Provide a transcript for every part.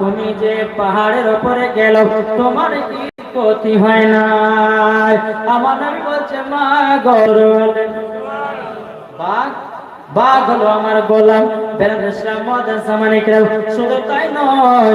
তুমি যে পাহাড়ের উপরে গেল, তোমার কি ক্ষতি হয় না আমার নবী বলছে, মা গৌরব বাঘ হলো আমার গোলাম বেরাদ ইসলাম সামানিক শুধু তাই নয়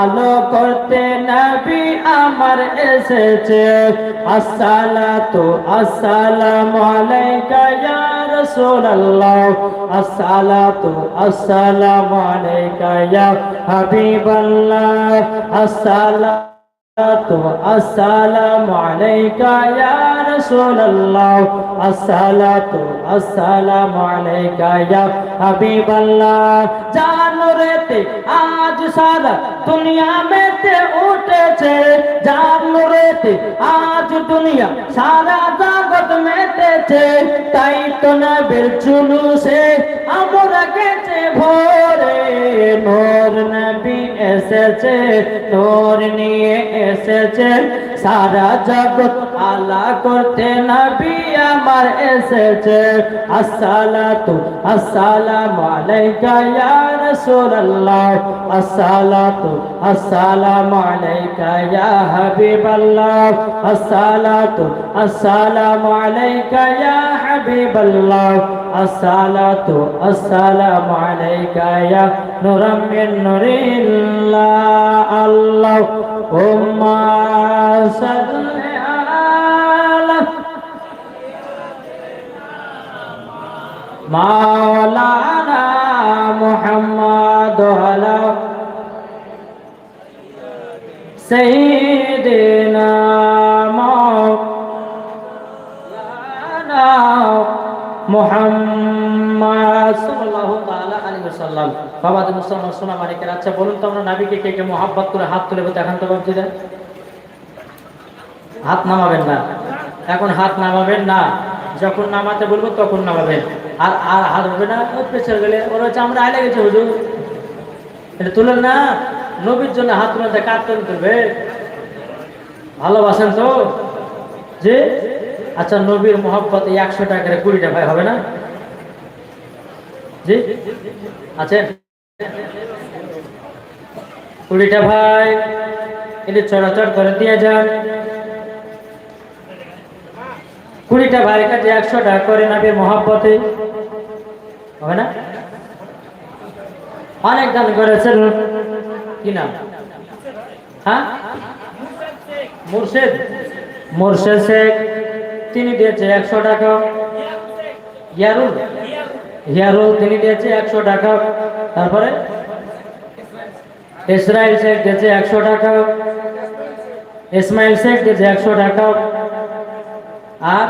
আলো করতে নবী আমার এসেছে। আসসালাতু আসসালামু আলাইকা ইয়া রাসূলুল্লাহ। আসসালাতু আসসালামু আলাইকা ইয়া হাবিবাল্লাহ। আসসালাতু আসসালামু আলাইকা ইয়া রাসূলুল্লাহ। আসসালাতু আসসালামু আলাইকা ইয়া হাবিবাল্লাহ। জানো রেতে আজ সারা দুনিয়া মেতে উঠেছে জানো রেতে আজ দুনিয়া সারা জগৎ মেতেছে তাই তো না নবীর জুলুসে আমরা গেছে ভোরে, নূর নবী এসেছে, নূর নিয়ে এসেছে। সারা জগৎ আলা করতে নবী আমার এসেছে। আসসালাতু আসসালামু আলাইকা ইয়া রাসূলুল্লাহ। আসসালাতু আসসালামু আলাইকা ইয়া হাবিবাল্লাহ। আসসালাতু আসসালামু আলাইকা ইয়া হাবিবাল্লাহ। আসসালাতু আসসালামু আলাইকা ইয়া নূরাম মিন নূরিল্লাহ। আল্লাহ মাওলানা মুহাম্মদ মাওলানা মুহাম্মদ সাল্লাল্লাহু তাআলা আলাইহি ওয়াসাল্লাম। বাবা তুমি মুসলমান সোনা মানিকের আচ্ছা বলুন তো আমরা নবীকে কে কে মোহাব্বত করে হাত তুলে দেখান তো বাবজিরা হাত নামাবেন না। এখন হাত নামাবেন না। যখন নামাতে বলব তখন নামাবেন। আর আর হাত হবে না ওই পেছনে গেলে ওরা হচ্ছে আমরা আইলে গেছে হুজুর। এটা তুলেন না। নবীর জন্য হাত তুলে কাজ তুলে তুলবে? ভালোবাসেন তো? যে আচ্ছা নবীর মোহাব্বত একশো টাকার কুড়িটা ভাই হবে না? জি? আছেন কুড়িটা ভাই। এটি চড়াচড় করে দিয়ে যান। কুড়িটা ভাইয়ের কাছে একশো টাকা করে নবীর মহাব্বতে। হবে না? অনেক দান করেছেন। কি নাম? হ্যাঁ? মুর্শেদ। মুর্শেদ শেখ। তিনি দিয়েছে একশো টাকা। ইয়ারুল ইয়ারুল তিনি দিয়েছে একশো টাকা। তারপরে? ইসরায়েল শেখ দিয়েছে একশো টাকা। ইসমাইল শেখ দিয়েছে একশো টাকা। আর?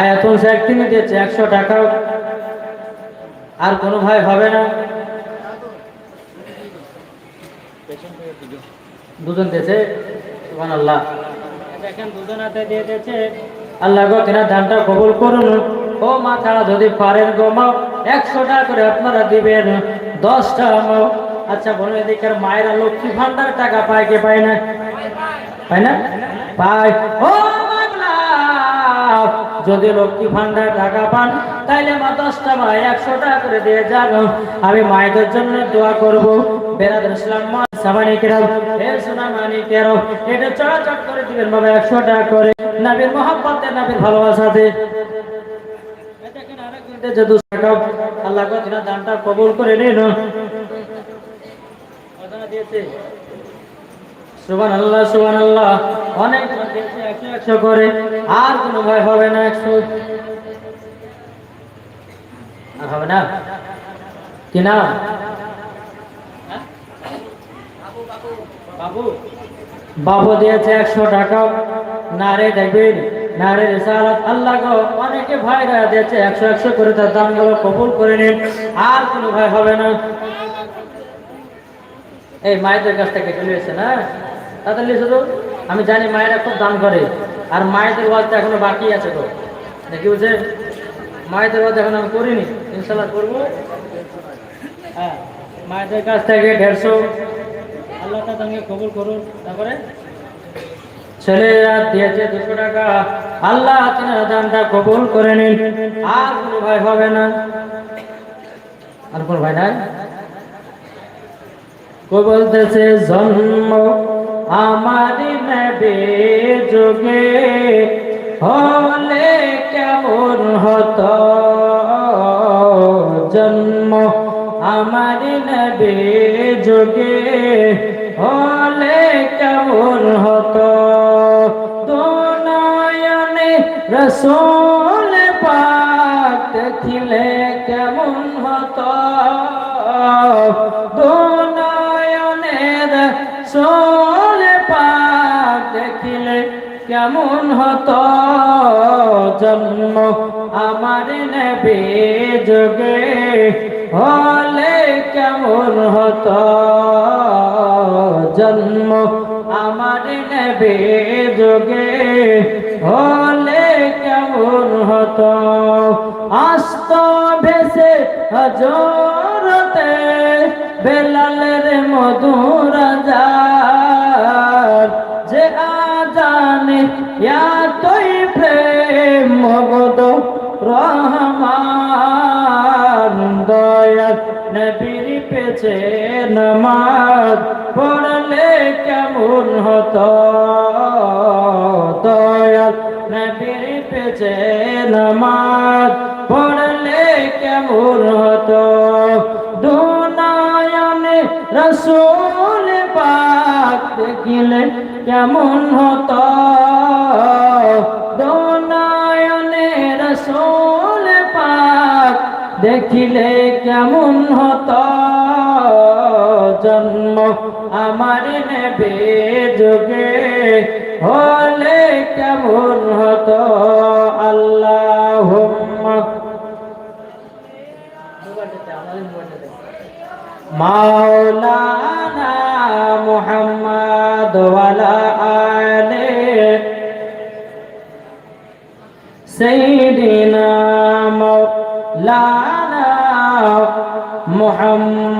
আয়াতুল শেখ তিনি দিয়েছে একশো টাকা। আর কোনো ভাই হবে না। দুজন দিয়েছে আল্লাহ দেখেন দুজন হাতে দিয়ে দিয়েছে। আল্লাহ গো তিনার দানটা কবুল করুন। ও মা তারা যদি পারেন গো মা একশো টাকা করে আপনারা দিবেন। দশটা আচ্ছা মায়েরা লক্ষ্মী ভান্ডার টাকা পায় কে পায় না? পায় না? পায়। যদি লক্ষ্মী ভান্ডার টাকা পান, তাইলে মা দশটা মা একশো টাকা করে দিয়ে যান। আমি মায়েদের জন্য দোয়া করব। বেরাদ ইসলাম চড়াচড় করে দিবেন বাবা একশো টাকা করে। নাবির মহাব্বতে, নাবির ভালোবাসাতে। না না? বাবু। বাবু দিয়েছে একশো টাকা। নারে দেখবেন। নারে রেসালাত আল্লাহ গো অনেকে ভাইরা দিয়েছে, একশো একশো করে তার দানগুলো কবুল করে নিন, আর কোনো ভাই হবে না। এই মায়েদের কাছ থেকে চলে এসেছে না তাড়াতাড়ি শুধু, আমি জানি মায়েরা খুব দান করে, আর মায়েদের ওয়াজটা এখনও বাকি আছে তো দেখি বুঝে, মায়েদের ওয়াজ এখন আমি করিনি ইনশাল্লাহ করব। হ্যাঁ মায়েদের কাছ থেকে দেড়শো, আল্লাহ তাকে কবুল করুন, তারপরে ছেলেরা দিয়েছে দুশো টাকা। আল্লাহ তিনার দানটা কবুল করে নিন। আর কোনো ভাই হবে না। আর কোনো ভাই নাই? কো বলতেছে, জন্ম আমারি নবে যোগে, হলে কেমন হতো? জন্ম আমারি নবে যোগে, হলে কেমন হতো? রসোল পাক দেখিলে কেমন হতো? দোনয়নের সোল পাক দেখিলে কেমন হত? জন্ম আমার নেবে যোগে হলে কেমন হত? জন্ম আমার নেবে হতো আস্ত ভেসে হজরতে বেলালের মধুর যার যে আজানে এতই প্রেম মগদ রহমান। দয়াল নবীর পেছে নমাজ পড়লে কেমন হতো? পেছে নমাজ। পড়লে কেমন হতো? দুনায়নে রসুল পাক দেখিলে কেমন হতো? দুনায়নে রসুল পাক দেখিলে কেমন হতো? জন্ম আমার নেবে যোগে হলে কেমন হতো? আল্লাহ মাওলানা মোহাম্মদ আলে। সেইদিনা মোহাম্মদ